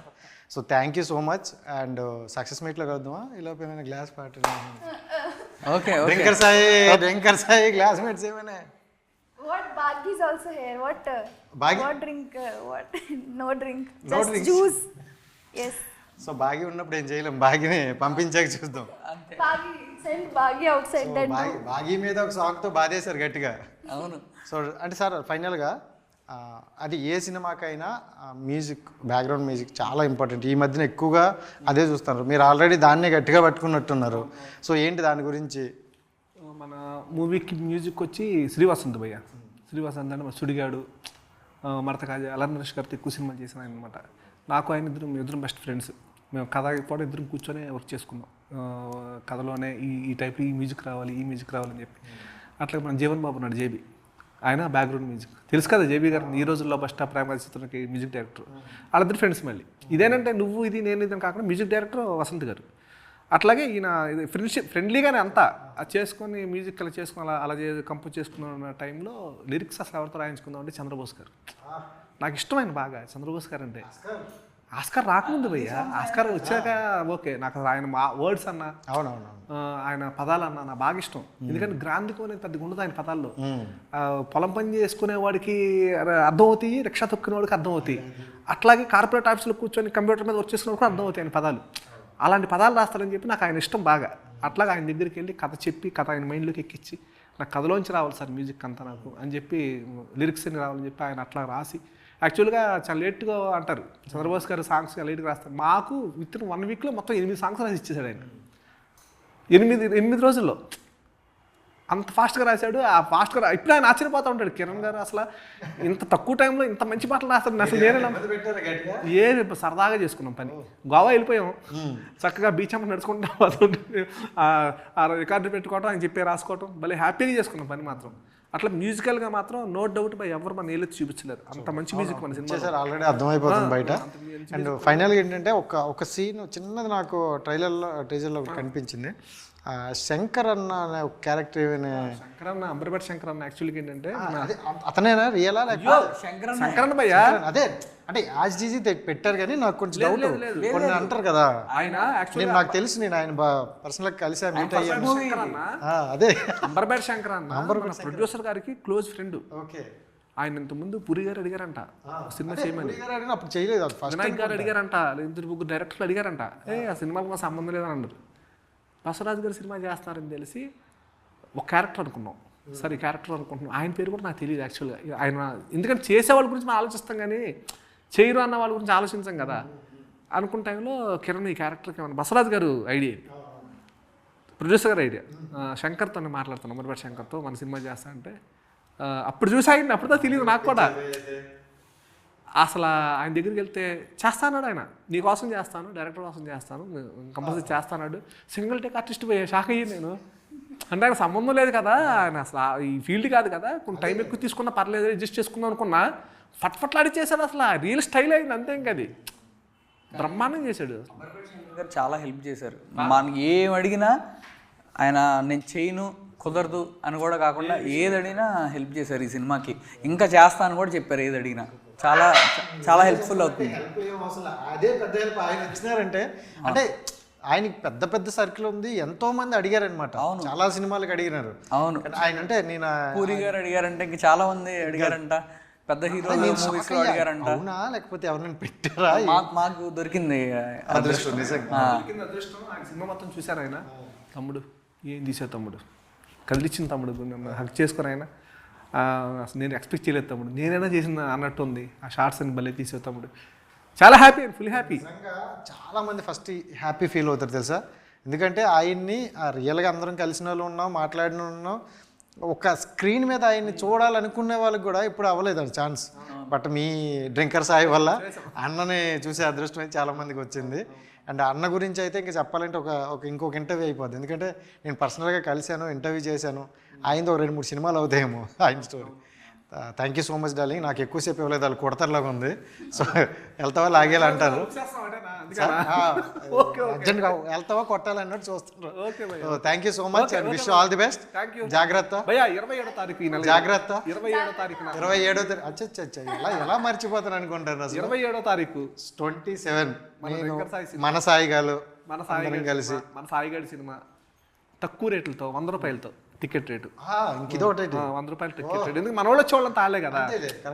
S2: so thank you so much and success మీట్లో కలుద్దామా? ఇలా ఏమైనా glass party
S3: okay okay.
S2: Drinker Sai drinker Sai glass mates ఏమైనా?
S5: What Bagi is also here. What uh,
S2: Bagi?
S5: what drink uh, what? No drink.
S2: No
S5: just
S2: drinks.
S5: juice. Yes.
S2: So Bagi ఉన్నప్పుడు ఏం చేయలేం. బాగిని పంపించాక చూద్దాం.
S3: అంతే
S5: Bagi
S2: బాగి బాగి మీద ఒక సాంగ్తో బాధేశారు గట్టిగా.
S3: అవును.
S2: సో అంటే సార్ ఫైనల్గా ఆ, అది ఏ సినిమాకైనా మ్యూజిక్ బ్యాక్గ్రౌండ్ మ్యూజిక్ చాలా ఇంపార్టెంట్ ఈ మధ్యన ఎక్కువగా అదే చూస్తున్నారు. మీరు ఆల్రెడీ దాన్నే గట్టిగా పట్టుకున్నట్టున్నారు. సో ఏంటి దాని గురించి?
S4: మన మూవీకి మ్యూజిక్ వచ్చి శ్రీవాసంత్ భయ్య. శ్రీవాసంత్ అంటే మన సుడిగాడు ఆ, మడత కాజ అలర్ నరేష్ గారితో ఎక్కువ సినిమాలు చేసిన ఆయన అనమాట నాకు ఆయన ఇద్దరు ఇద్దరం బెస్ట్ ఫ్రెండ్స్ మేము కథ కూడా ఇద్దరం కూర్చొని వర్క్ చేసుకున్నాం. ఆ, కథలోనే ఈ ఈ టైప్ ఈ మ్యూజిక్ రావాలి ఈ మ్యూజిక్ రావాలని చెప్పి. అట్లా మన జీవన్ బాబు ఉన్నాడు జేబీ. ఆయన బ్యాక్గ్రౌండ్ మ్యూజిక్ తెలుసు కదా జేబీ గారు ఈ రోజుల్లో బస్ స్టాప్ ప్రేమ చిత్రానికి మ్యూజిక్ డైరెక్టర్ వాళ్ళిద్దరు ఫ్రెండ్స్ మళ్ళీ. ఇదేనంటే నువ్వు ఇది నేను ఇది కాకుండా మ్యూజిక్ డైరెక్టర్ వసంత్ గారు. అట్లాగే ఈయన ఇది ఫ్రెండ్షిప్ ఫ్రెండ్లీగానే అంతా. అది చేసుకొని మ్యూజిక్ అలా చేసుకుని అలా అలా కంపోజ్ చేసుకున్న టైంలో లిరిక్స్ అసలు ఎవరితో రాయించుకుందాం అంటే చంద్రబోస్ గారు. నాకు ఇష్టమైన బాగా చంద్రబోస్ గారు అంటే ఆస్కార్ రాకముందు భయ్య. ఆస్కార్ వచ్చాక ఓకే నాకు ఆయన మా వర్డ్స్ అన్న
S2: అవునవును
S4: ఆయన పదాలు అన్న నాకు బాగా ఇష్టం. ఎందుకంటే గ్రాంధికం అనేది పెద్దగా ఉండదు ఆయన పదాల్లో. పొలం పని చేసుకునే వాడికి అర్థం అవుతాయి రిక్షా తొక్కిన వాడికి అర్థం అవుతాయి అట్లాగే కార్పొరేట్ ఆఫీస్లో కూర్చొని కంప్యూటర్ మీద వర్క్ చేసుకున్న కూడా అర్థం అవుతాయి ఆయన పదాలు. అలాంటి పదాలు రాస్తారని చెప్పి నాకు ఆయన ఇష్టం బాగా. అట్లాగా ఆయన దగ్గరికి వెళ్ళి కథ చెప్పి కథ ఆయన మైండ్లోకి ఎక్కించి నాకు కథలోంచి రావాలి సార్ మ్యూజిక్ అంతా నాకు అని చెప్పి లిరిక్స్ అని రావాలని చెప్పి ఆయన అట్లా రాసి యాక్చువల్గా చాలా లేట్గా అంటారు. చంద్రబోస్ గారు సాంగ్స్ చాలా లేట్గా రాస్తారు. మాకు విత్ ఇన్ వన్ వీక్లో మొత్తం ఎనిమిది సాంగ్స్ రాసి ఇచ్చేసాడు ఆయన. ఎనిమిది ఎనిమిది రోజుల్లో. అంత ఫాస్ట్గా రాశాడు. ఆ ఫాస్ట్గా ఇప్పుడు ఆయన ఆశ్చర్యపోతూ ఉంటాడు. కిరణ్ గారు అసలు ఇంత తక్కువ టైంలో ఇంత మంచి పాటలు రాస్తాడు. అసలు నేనే ఏ సరదాగా చేసుకున్నాం పని. గోవా వెళ్ళిపోయాం. చక్కగా బీచ్ అమ్మ నడుచుకుంటా ఆ- రికార్డు పెట్టుకోవటం ఆయన చెప్పే రాసుకోవటం భలే హ్యాపీగా చేసుకున్నాం పని మాత్రం. అట్లా మ్యూజికల్గా మాత్రం నో డౌట్ బై ఎవరు మన ఏళ్ళు చూపించలేరు. అంత మంచి మ్యూజిక్ మన సినిమా
S2: ఆల్రెడీ అర్థమైపోతుంది బయట. అండ్ ఫైనల్గా ఏంటంటే ఒక ఒక సీన్ చిన్నది నాకు ట్రైలర్లో టీజర్లో కనిపించింది. శంకర్ అన్న అనే ఒక క్యారెక్టర్ ఏమైనా?
S4: శంకర్ అన్న అంబర్పేట శంకర్ అన్న యాక్చువల్గా ఏంటంటే
S2: అతనేనా? రియలా లేకపోతే
S3: శంకర్
S4: శంకర్ అన్న. భయ్య
S2: అదే అంటే యాజ్ డీజీ పెట్టారు కానీ నాకు కొంచెం డౌట్ కొన్ని అంటారు కదా.
S4: ఆయన యాక్చువల్లీ
S2: నాకు తెలుసు నేను ఆయన పర్సనల్గా కలిసి మీట్ అయ్యాను.
S4: శంకర్ అన్న.
S2: ఆ, అదే.
S4: అంబర్పేట శంకర్ అన్న మన ప్రొడ్యూసర్ గారికి క్లోజ్ ఫ్రెండ్
S2: ఓకే.
S4: ఆయన ఇంత ముందు పురి గారు అడిగారంట. సినిమా చేయమని.
S2: అప్పుడు చేయలేదు
S4: వినాయక్ గారు అడిగారంట ఇద్దరు ముగ్గురు డైరెక్టర్లు అడిగారంట. ఏ ఆ సినిమాకి సంబంధం లేదని అన్నారు. బసవరాజు గారు సినిమా చేస్తున్నారని తెలిసి ఒక క్యారెక్టర్ అనుకున్నాం. సరే ఈ క్యారెక్టర్ అనుకుంటున్నాం. ఆయన పేరు కూడా నాకు తెలియదు యాక్చువల్గా ఆయన ఎందుకంటే చేసే వాళ్ళ గురించి మనం ఆలోచిస్తాం కానీ చేయరు అన్న వాళ్ళ గురించి ఆలోచించాం కదా. అనుకున్న టైంలో కిరణ్ ఈ క్యారెక్టర్కి ఏమన్నా Basavaraju garu idea producer garu idea. శంకర్తో నేను మాట్లాడుతాను అమర్పేట శంకర్తో మన సినిమా చేస్తా అంటే. అప్పుడు చూసి ఆయన అప్పుడుదా తెలియదు నాకు కూడా. అసలు ఆయన దగ్గరికి వెళ్తే చేస్తానాడు ఆయన. నీ కోసం చేస్తాను డైరెక్టర్ కోసం చేస్తాను కంపల్సరీ చేస్తానాడు. సింగిల్ టేక్ ఆర్టిస్ట్ పోయే షాక్ అయ్యి నేను. అంటే ఆయన సంబంధం లేదు కదా ఆయన అసలు ఈ ఫీల్డ్ కాదు కదా కొంచెం టైం ఎక్కువ తీసుకున్నా పర్లేదు అడ్జస్ట్ చేసుకుందాం అనుకున్నా ఫట్ ఫట్లాడి చేశాడు అసలు ఆ రియల్ స్టైల్ అయింది అంతే ఇంకా అది. బ్రహ్మాండం చేశాడు.
S3: గారు చాలా హెల్ప్ చేశారు. మనకి ఏం అడిగినా ఆయన నేను చేయను కుదరదు అని కూడా కాకుండా ఏది అడిగినా హెల్ప్ చేశారు ఈ సినిమాకి. ఇంకా చేస్తా అని కూడా చెప్పారు ఏది అడిగినా చాలా చాలా హెల్ప్ఫుల్ అవుతుంది.
S2: అదే పెద్ద హెల్ప్ ఆయన ఇచ్చినారంటే అంటే ఆయనకి పెద్ద పెద్ద సర్కిల్ ఉంది ఎంతో మంది అడిగారనమాట చాలా సినిమాలకు అడిగినారు.
S3: అవును.
S2: ఆయన అంటే నేను
S3: పూరి గారు అడిగారంట ఇంకా చాలా మంది అడిగారంట. పెద్ద హీరోలు మూవీస్లో అడిగారంట.
S2: అవునా? లేకపోతే ఎవరైనా పెట్టారా?
S3: మాకు దొరికింది
S2: అదృష్టం నిజంగా.
S4: అదృష్టం. సినిమా మొత్తం చూశారు ఆయన? తమ్ముడు. ఏం తీసావు తమ్ముడు? కదిలిచ్చిన తమ్ముడు హక్ చేసుకుని ఆయన. అసలు నేను ఎక్స్పెక్ట్ చేయలేదు తమ్ముడు. నేనైనా చేసిన అన్నట్టు ఉంది. ఆ షార్ట్స్ అని భలే తీసావు తమ్ముడు. చాలా హ్యాపీ ఫుల్ హ్యాపీ
S2: నిజంగా చాలా మంది ఫస్ట్ హ్యాపీ ఫీల్ అవుతారు తెలుసా? ఎందుకంటే ఆయన్ని ఆ రియల్గా అందరం కలిసిన వాళ్ళు ఉన్నాం మాట్లాడిన ఉన్నాం. ఒక స్క్రీన్ మీద ఆయన్ని చూడాలనుకునే వాళ్ళకి కూడా ఇప్పుడు అవ్వలేదు అది ఛాన్స్ బట్ మీ డ్రింకర్ సాయి వల్ల అన్నని చూసే అదృష్టం అయితే చాలా మందికి వచ్చింది. అండ్ అన్న గురించి అయితే ఇంకా చెప్పాలంటే ఒక ఒక ఇంకొక ఇంటర్వ్యూ అయిపోద్ది. ఎందుకంటే నేను పర్సనల్గా కలిశాను ఇంటర్వ్యూ చేశాను. ఆయనతో ఒక రెండు మూడు సినిమాలు అవుతాయేమో ఆయన story thank you so much darling నాకు ఎక్కువసేపు ఇవ్వలేదు. వాళ్ళు కొడతారులాగా ఉంది. సో వెళ్తావా లాగేలా అంటారు. అర్జెంట్గా వెళ్తావా కొట్టాలి అన్నట్టు చూస్తున్నారు thank you so much and wish all the best జాగ్రత్త.
S4: ఇరవై ఏడో తారీఖు
S2: జాగ్రత్త.
S4: ఇరవై ఏడో తారీఖున
S2: ఇరవై ఏడో తారీఖు. అచ్చా అచ్చా, అచ్చా ఎలా ఎలా మర్చిపోతాను అనుకుంటాను
S4: ఇరవై ఏడో తారీఖు.
S2: ట్వంటీ సెవెన్ మన సాయి గారు
S4: మన సాయి
S2: కలిసి.
S4: మన సాయిగాడి సినిమా. తక్కువ రేట్లతో వంద రూపాయలతో. Ticket rate.
S2: ఆ, ఇంక ఇదొకటి
S4: ఆ, వంద రూపాయలు టికెట్ రేట్. ఎందుకు మన వాళ్ళు వచ్చేవాళ్ళం తాలే కదా.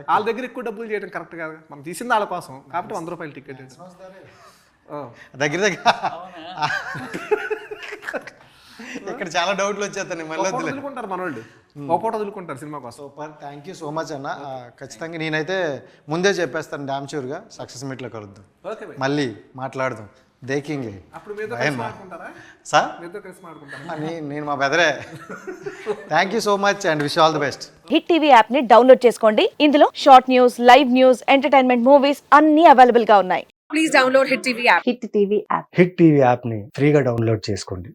S4: వాళ్ళ దగ్గర ఎక్కువ డబ్బులు చేయడం కరెక్ట్ కాదు. మనం తీసింది వాళ్ళ కోసం. కాబట్టి వంద రూపాయలు టికెట్ రేట్. ఆ.
S2: దగ్గర దగ్గర. ఇక్కడ చాలా డౌట్లు వచ్చేస్తాయి మళ్ళీ
S4: వదులుకుంటారు మన వాళ్ళు ఒక పూట వదులుకుంటారు సినిమా కోసం.
S2: Super. Thank you so much అన్న. ఖచ్చితంగా నేనైతే ముందే చెప్పేస్తాను డ్యామ్ షూర్గా. సక్సెస్ మీట్లో కలుద్దాం. మళ్ళీ మాట్లాడదాం. దేకింగ్ సార్ నేను మా బెదరే thank you so much and wish all the
S6: best hit TV యాప్ని డౌన్లోడ్ చేసుకోండి. ఇందులో short news live news entertainment movies అన్ని అవైలబుల్గా ఉన్నాయి.
S7: Please download Hit TV app.
S6: Hit TV app
S8: hit TV యాప్ని ఫ్రీగా డౌన్లోడ్ చేసుకోండి.